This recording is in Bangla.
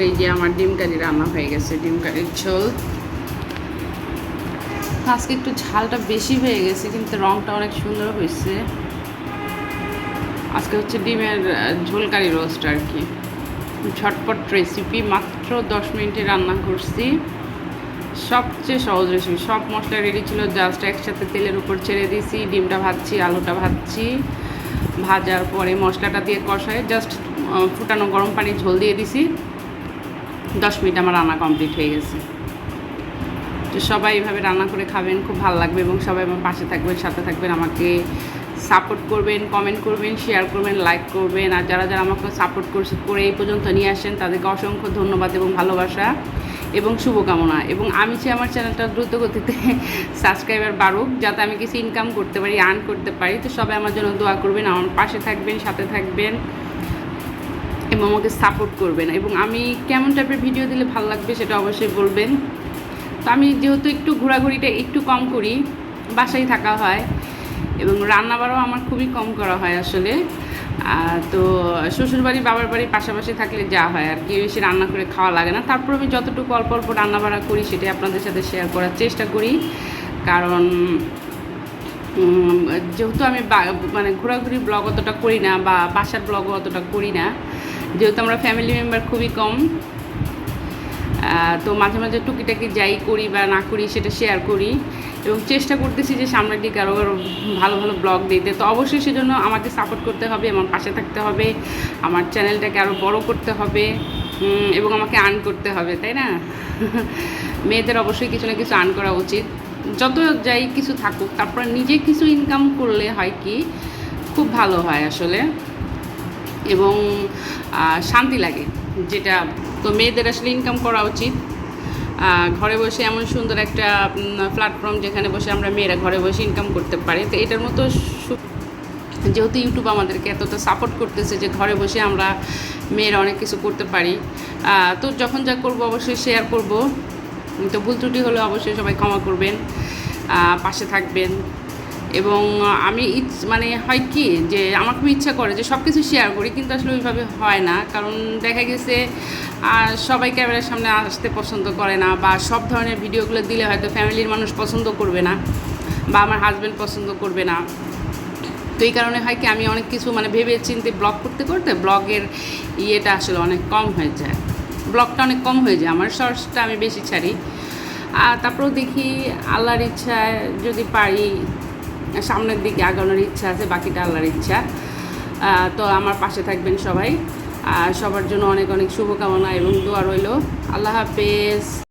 এই যে আমার ডিম কারি রান্না হয়ে গেছে ডিম কারির ঝোল। আজকে একটু ঝালটা বেশি হয়ে গেছে কিন্তু রংটা অনেক সুন্দর হয়েছে। আজকে হচ্ছে ডিমের আহ, ঝোল কারি রোস্ট আর কি। ঝটপট রেসিপি মাত্র দশ মিনিটে রান্না করছি। সবচেয়ে সহজ রেসিপি সব মশলা রেডি ছিল জাস্ট একসাথে তেলের উপর ছেড়ে দিয়েছি ডিমটা ভাজছি আলুটা ভাজছি। ভাজার পরে মশলাটা দিয়ে কষায় জাস্ট ফুটানো গরম পানি ঝোল দিয়ে দিছি। দশ মিনিট আমার রান্না কমপ্লিট হয়ে গেছে। তো সবাই এভাবে রান্না করে খাবেন, খুব ভালো লাগবে এবং সবাই আমার পাশে থাকবেন, সাথে থাকবেন, আমাকে সাপোর্ট করবেন কমেন্ট করবেন শেয়ার করবেন লাইক করবেন। আর যারা যারা আমাকে সাপোর্ট করছে, করে এই পর্যন্ত নিয়ে আসেন, তাদেরকে অসংখ্য ধন্যবাদ এবং ভালোবাসা এবং শুভকামনা। এবং আমি চাই আমার চ্যানেলটা দ্রুত গতিতে সাবস্ক্রাইবার বাড়ুক, যাতে আমি কিছু ইনকাম করতে পারি আর্ন করতে পারি। তো সবাই আমার জন্য দোয়া করবেন, আমার পাশে থাকবেন, সাথে থাকবেন। এবং আমাকে সাপোর্ট করবেন এবং আমি কেমন টাইপের ভিডিও দিলে ভালো লাগবে সেটা অবশ্যই বলবেন। তো আমি যেহেতু একটু ঘোরাঘুরিটা একটু কম করি, বাসায় থাকা হয় এবং রান্নাবাড়াও আমার খুবই কম করা হয় আসলে। তো শ্বশুরবাড়ি বাবার বাড়ি পাশাপাশি থাকলে যা হয় আর কি, বেশি রান্না করে খাওয়া লাগে না। তারপর আমি যতটুকু অল্প অল্প রান্নাবাড়া করি সেটাই আপনাদের সাথে শেয়ার করার চেষ্টা করি। কারণ যেহেতু আমি মানে ঘোরাঘুরি ব্লগ অতটা করি না বা বাসার ব্লগও অতটা করি না যেহেতু আমরা ফ্যামিলি মেম্বার খুবই কম তো মাঝে মাঝে টুকিটাকি যাই করি বা না করি সেটা শেয়ার করি। এবং চেষ্টা করতেছি যে সামনের দিকে আরও আরও ভালো ভালো ব্লগ দিতে। তো অবশ্যই সেজন্য আমাকে সাপোর্ট করতে হবে, আমার পাশে থাকতে হবে, আমার চ্যানেলটাকে আরও বড় করতে হবে এবং আমাকে আর্ন করতে হবে, তাই না? মেয়েদের অবশ্যই কিছু না কিছু আর্ন করা উচিত। যত যাই কিছু থাকুক, তারপর নিজে কিছু ইনকাম করলে হয় কি, খুব ভালো হয় আসলে। এবং শান্তি লাগে, যেটা তো মেয়েদের আসলে ইনকাম করা উচিত। ঘরে বসে এমন সুন্দর একটা প্ল্যাটফর্ম যেখানে বসে আমরা মেয়েরা ঘরে বসে ইনকাম করতে পারি, তো এটার মতো যেহেতু ইউটিউব আমাদেরকে এতটা সাপোর্ট করতেছে যে ঘরে বসে আমরা মেয়েরা অনেক কিছু করতে পারি তো যখন যা করব অবশ্যই শেয়ার করব। তো ভুল ত্রুটি হলে অবশ্যই সবাই ক্ষমা করবেন পাশে থাকবেন। এবং আমি ইচ- মানে হয় কি যে আমার খুব ইচ্ছা করে যে সব কিছু শেয়ার করি, কিন্তু আসলে ওইভাবে হয় না। কারণ দেখা গেছে আর সবাই ক্যামেরার সামনে আসতে পছন্দ করে না বা সব ধরনের ভিডিওগুলো দিলে হয়তো ফ্যামিলির মানুষ পছন্দ করবে না বা আমার হাজব্যান্ড পছন্দ করবে না। তো এই কারণে হয় কি আমি অনেক কিছু মানে ভেবে চিন্তে ব্লগ করতে করতে ব্লগের ইয়েটা আসলে অনেক কম হয়ে যায়। ব্লগটা অনেক কম হয়ে যায়, আমার শর্টসটা আমি বেশি ছাড়ি। আর তারপরেও দেখি আল্লাহর ইচ্ছায় যদি পারি সামনের দিকে আগানোর ইচ্ছা আছে, বাকিটা আল্লাহর ইচ্ছা। তো আমার পাশে থাকবেন সবাই। আর সবার জন্য অনেক অনেক শুভকামনা এবং দোয়া রইল। আল্লাহ হাফেজ।